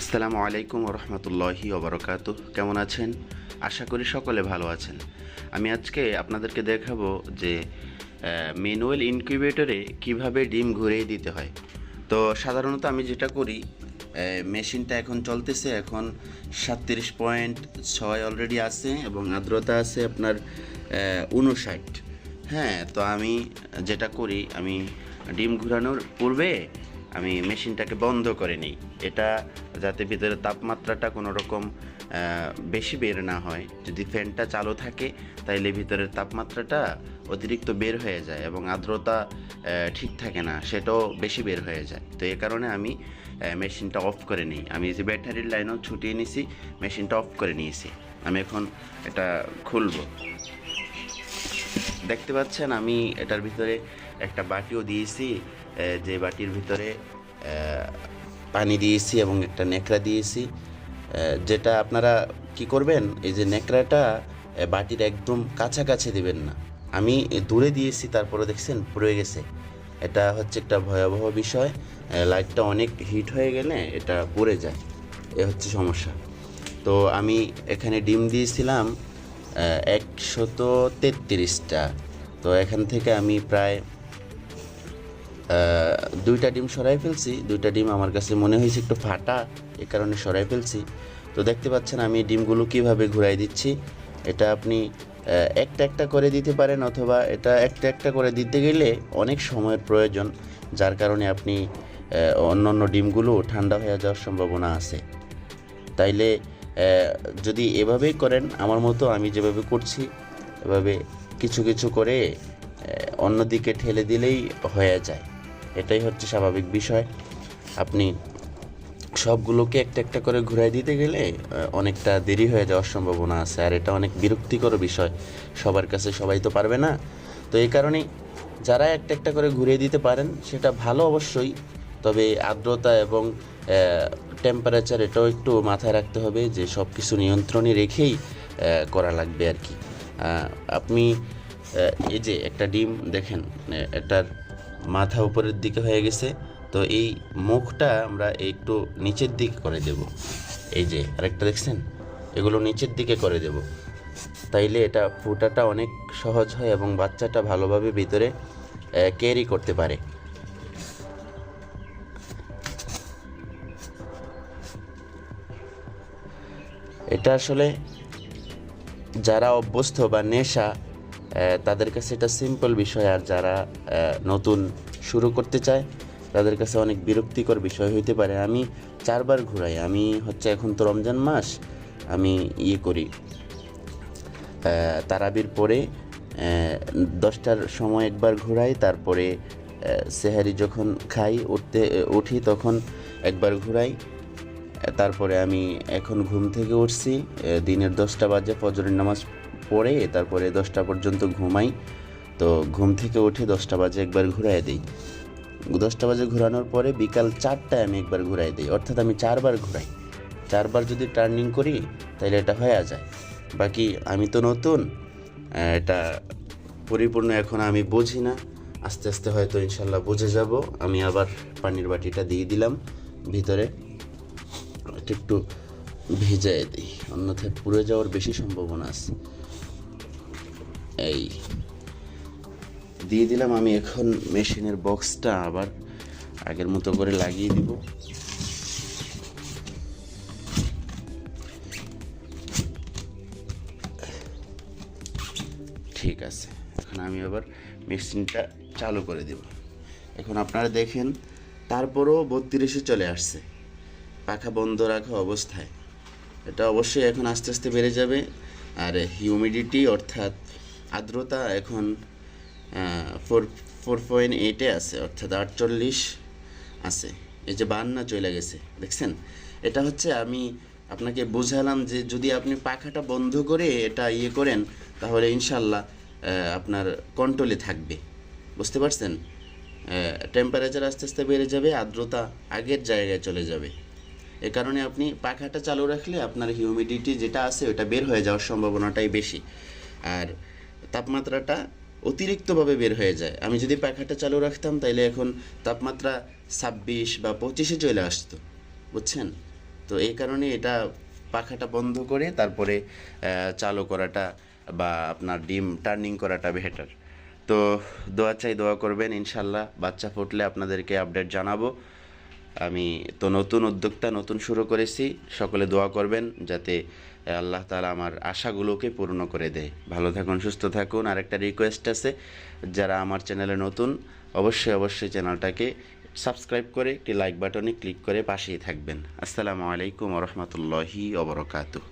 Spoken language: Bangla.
আসসালামু আলাইকুম রহমতুল্লাহি ওবরকাত কেমন আছেন? আশা করি সকলে ভালো আছেন। আমি আজকে আপনাদেরকে দেখাবো যে ম্যানুয়াল ইনকিউবেটরে কীভাবে ডিম ঘুরিয়ে দিতে হয়। তো সাধারণত আমি যেটা করি মেশিনটা এখন চলতেছে, এখন সাতত্রিশ পয়েন্ট ছয় অলরেডি আছে এবং আর্দ্রতা আছে আপনার উনষাট হ্যাঁ তো আমি যেটা করি, আমি ডিম ঘুরানোর পূর্বে আমি মেশিনটাকে বন্ধ করে নিই। এটা যাতে ভিতরে তাপমাত্রাটা কোনো রকম বেশি বের না হয়। যদি ফ্যানটা চালু থাকে, তাইলে ভিতরের তাপমাত্রাটা অতিরিক্ত বের হয়ে যায় এবং আর্দ্রতা ঠিক থাকে না, সেটাও বেশি বের হয়ে যায়। তো এ কারণে আমি মেশিনটা অফ করে নিই। আমি যে ব্যাটারির লাইনও ছুটিয়ে নিছি, মেশিনটা অফ করে নিয়েছি। আমি এখন এটা খুলব। দেখতে পাচ্ছেন, আমি এটার ভিতরে একটা বাটিও দিয়েছি যে বাটির ভিতরে পানি দিয়েছি এবং একটা নেকড়া দিয়েছি। যেটা আপনারা কি করবেন, এই যে নেকড়াটা বাটির একদম কাছাকাছি দেবেন না। আমি দূরে দিয়েছি, তারপরে দেখছেন পড়ে গেছে। এটা হচ্ছে একটা ভয়াবহ বিষয় লাইটটা অনেক হিট হয়ে গেলে এটা পড়ে যায়। এ হচ্ছে সমস্যা। তো আমি এখানে ডিম দিয়েছিলাম একশত তেত্রিশটা। তো এখান থেকে আমি প্রায় দুইটা ডিম সরাই ফেলছি, দুইটা ডিম আমার কাছে মনে হয়েছে একটু ফাটা, এ কারণে সরাই ফেলছি। তো দেখতে পাচ্ছেন আমি ডিমগুলো কীভাবে ঘুরাই দিচ্ছি। এটা আপনি একটা একটা করে দিতে পারেন অথবা এটা একটা একটা করে দিতে গেলে অনেক সময়ের প্রয়োজন, যার কারণে আপনি অন্য অন্য ডিমগুলো ঠান্ডা হয়ে যাওয়ার সম্ভাবনা আছে। তাইলে যদি এভাবেই করেন, আমার মতো আমি যেভাবে করছি, এভাবে কিছু কিছু করে অন্যদিকে ঠেলে দিলেই হয়ে যায়। এটাই হচ্ছে স্বাভাবিক বিষয়। আপনি সবগুলোকে একটা একটা করে ঘুরাই দিতে গেলে অনেকটা দেরি হয়ে যাওয়ার সম্ভাবনা আছে। আর এটা অনেক বিরক্তিকর বিষয়। সবার কাছে সবাই তো পারবে না। তো এই কারণেই যারা একটা একটা করে ঘুরিয়ে দিতে পারেন, সেটা ভালো অবশ্যই। তবে আর্দ্রতা এবং টেম্পারেচার এটাও একটু মাথায় রাখতে হবে যে সব কিছু নিয়ন্ত্রণে রেখেই করা লাগবে আর কি। আপনি এই যে একটা ডিম, দেখেন এটার মাথা উপরের দিকে হয়ে গেছে, তো এই মুখটা আমরা একটু নিচের দিকে করে দেব। এই যে, আরেকটা দেখছেন? এগুলো নিচের দিকে করে দেব। তাইলে এটা ফুটাটা অনেক সহজ হয় এবং বাচ্চাটা ভালোভাবে ভিতরে ক্যারি করতে পারে। এটা আসলে যারা অভ্যস্ত বা নেশা তাদের কাছে এটা সিম্পল বিষয়, আর যারা নতুন শুরু করতে চায়, তাদের কাছে অনেক বিরক্তিকর বিষয় হইতে পারে। আমি চারবার ঘুরাই। আমি হচ্ছে এখন তো রমজান মাস, আমি ইয়ে করি তারাবির পরে দশটার সময় একবার ঘুরাই, তারপরে সেহারি যখন খাই, উঠতে, উঠি তখন একবার ঘুরাই। তারপরে আমি এখন ঘুম থেকে উঠছি দিনের দশটা বাজে ফজরের নামাজ পড়ে, তারপরে দশটা পর্যন্ত ঘুমাই। তো ঘুম থেকে উঠে দশটা বাজে একবার ঘুরাই দিই। দশটা বাজে ঘোরানোর পরে বিকাল চারটায় আমি একবার ঘুরাই দিই। অর্থাৎ আমি চারবার ঘুরাই। চারবার যদি টার্নিং করি তাহলে এটা হয়ে যায়। বাকি আমি তো নতুন এটা পরিপূর্ণ এখন আমি বুঝি না। আস্তে আস্তে হয়তো ইনশাল্লাহ বুঝে যাব। আমি আবার পানির বাটিটা দিয়ে দিলাম ভিতরে। একটু ভেজায় দিই। অন্যথায় পুড়ে যাওয়ার বেশি সম্ভাবনা আছে। এই, দিয়ে দিলাম আমি এখন মেশিনের বক্সটা আবার আগের মতো করে লাগিয়ে দিব। ঠিক আছে, এখন আমি আবার মেশিনটা চালু করে দেব। এখন আপনারা দেখেন, তারপরও বত্রিশে চলে আসছে, পাখা বন্ধ রাখা অবস্থায়। এটা অবশ্যই এখন আস্তে আস্তে বেড়ে যাবে, আর হিউমিডিটি অর্থাৎ আর্দ্রতা এখন ফোর ফোর পয়েন্ট এইটে আছে, অর্থাৎ আটচল্লিশ আছে। এই যে বান্না চলে গেছে, দেখছেন? এটা হচ্ছে আমি আপনাকে বোঝালাম যে যদি আপনি পাখাটা বন্ধ করে এটা ইয়ে করেন, তাহলে ইনশাল্লাহ আপনার কন্ট্রোলে থাকবে। বুঝতে পারছেন? টেম্পারেচার আস্তে আস্তে বেড়ে যাবে, আর্দ্রতা আগের জায়গায় চলে যাবে। এ কারণে আপনি পাখাটা চালু রাখলে আপনার হিউমিডিটি যেটা আছে, ওটা বের হয়ে যাওয়ার সম্ভাবনাটাই বেশি। আর তাপমাত্রাটা অতিরিক্তভাবে বের হয়ে যায়। আমি যদি পাখাটা চালু রাখতাম, তাইলে এখন তাপমাত্রা ছাব্বিশ বা পঁচিশে চলে আসতো। বুঝছেন? তো এই কারণে এটা পাখাটা বন্ধ করে, তারপরে চালু করাটা বা আপনার ডিম টার্নিং করাটা বেটার তো দোয়া চাই, দোয়া করবেন, ইনশাল্লাহ বাচ্চা ফুটলে আপনাদেরকে আপডেট জানাব। আমি তো নতুন উদ্যোক্তা, নতুন শুরু করেছি। সকলে দোয়া করবেন যাতে আল্লাহ তালা আমার আশাগুলোকে পূর্ণ করে দেয়। ভালো থাকুন, সুস্থ থাকুন। আরেকটা রিকোয়েস্ট আছে, যারা আমার চ্যানেলে নতুন, অবশ্যই অবশ্যই চ্যানেলটাকে সাবস্ক্রাইব করে একটি লাইক বাটনে ক্লিক করে পাশেই থাকবেন। আসসালামু আলাইকুম রহমতুল্লাহি অবরকাতুহ